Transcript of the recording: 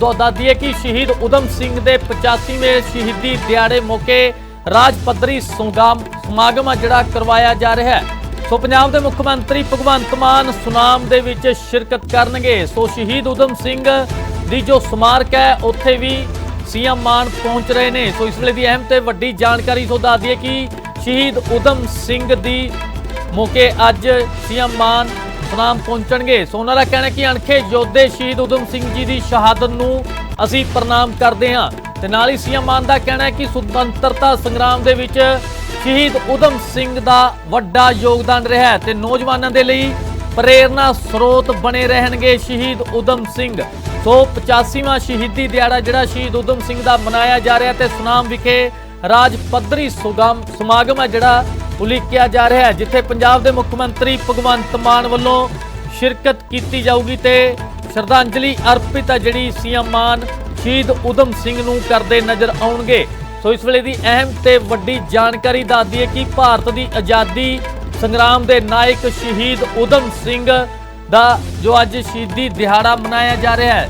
ਸੋ ਦੱਸ ਦਈਏ ਕਿ ਸ਼ਹੀਦ ਉਦਮ ਸਿੰਘ ਦੇ 85ਵੇਂ ਸ਼ਹੀਦੀ ਦਿਹਾੜੇ ਮੌਕੇ ਰਾਜ ਪੱਧਰੀ ਸਮਾਗਮ ਆ ਜਿਹੜਾ ਕਰਵਾਇਆ ਜਾ ਰਿਹਾ ਹੈ। ਸੋ ਪੰਜਾਬ ਦੇ ਮੁੱਖ ਮੰਤਰੀ ਭਗਵੰਤ ਮਾਨ ਸੁਨਾਮ ਦੇ ਵਿੱਚ ਸ਼ਿਰਕਤ ਕਰਨਗੇ। ਸੋ ਸ਼ਹੀਦ ਉਦਮ ਸਿੰਘ ਦੀ ਜੋ ਸਮਾਰਕ ਹੈ, ਉੱਥੇ ਵੀ ਸੀਐਮ ਮਾਨ ਪਹੁੰਚ ਰਹੇ ਨੇ। ਸੋ ਇਸ ਵੇਲੇ ਦੀ ਅਹਿਮ ਤੇ ਵੱਡੀ ਜਾਣਕਾਰੀ ਸੋ ਦੱਸ ਦਈਏ ਕਿ ਸ਼ਹੀਦ ਉਦਮ ਸਿੰਘ ਦੀ ਮੌਕੇ ਅੱਜ ਸੀਐਮ ਮਾਨ ਸੁਨਾਮ ਪਹੁੰਚਣਗੇ। ਸੋ ਉਹਨਾਂ ਦਾ ਕਹਿਣਾ ਕਿ ਅਣਖੇ ਯੋਧੇ ਸ਼ਹੀਦ ਉਦਮ ਸਿੰਘ ਜੀ ਦੀ ਸ਼ਹਾਦਤ ਨੂੰ ਅਸੀਂ ਪ੍ਰਣਾਮ ਕਰਦੇ ਹਾਂ। ਤੇ ਨਾਲ ਹੀ ਸੀਐਮ ਮਾਨ ਦਾ ਕਹਿਣਾ ਹੈ ਕਿ ਸੁਤੰਤਰਤਾ ਸੰਗਰਾਮ ਦੇ ਵਿੱਚ ਸ਼ਹੀਦ ਉਦਮ ਸਿੰਘ ਦਾ ਵੱਡਾ ਯੋਗਦਾਨ ਰਿਹਾ ਹੈ ਤੇ ਨੌਜਵਾਨਾਂ ਦੇ ਲਈ ਪ੍ਰੇਰਨਾ ਸਰੋਤ ਬਣੇ ਰਹਿਣਗੇ ਸ਼ਹੀਦ ਉਦਮ ਸਿੰਘ। ਸੋ 85ਵਾਂ ਸ਼ਹੀਦੀ ਦਿਹਾੜਾ ਜਿਹੜਾ ਸ਼ਹੀਦ ਉਦਮ ਸਿੰਘ ਦਾ ਮਨਾਇਆ ਜਾ ਰਿਹਾ ਤੇ ਸੁਨਾਮ ਵਿਖੇ ਰਾਜ ਪੱਧਰੀ ਸੁਗਮ ਸਮਾਗਮ ਹੈ ਜਿਹੜਾ ਉਲੀਕਿਆ ਜਾ ਰਿਹਾ ਹੈ, ਜਿੱਥੇ ਪੰਜਾਬ ਦੇ ਮੁੱਖ ਮੰਤਰੀ ਭਗਵੰਤ ਮਾਨ ਵੱਲੋਂ ਸ਼ਿਰਕਤ ਕੀਤੀ ਜਾਊਗੀ ਤੇ ਸ਼ਰਧਾਂਜਲੀ ਅਰਪਿਤ ਹੈ, ਜਿਹੜੀ ਸੀਐਮ ਮਾਨ ਸ਼ਹੀਦ ਉਦਮ ਸਿੰਘ ਨੂੰ ਕਰਦੇ ਨਜ਼ਰ ਆਉਣਗੇ। ਸੋ ਇਸ ਵੇਲੇ ਦੀ ਅਹਿਮ ਤੇ ਵੱਡੀ ਜਾਣਕਾਰੀ ਦੱਸਦੀ ਹੈ ਕਿ ਭਾਰਤ ਦੀ ਆਜ਼ਾਦੀ ਸੰਗਰਾਮ ਦੇ ਨਾਇਕ ਸ਼ਹੀਦ ਉਦਮ ਸਿੰਘ ਦਾ ਜੋ ਅੱਜ ਸ਼ਹੀਦੀ ਦਿਹਾੜਾ ਮਨਾਇਆ ਜਾ ਰਿਹਾ ਹੈ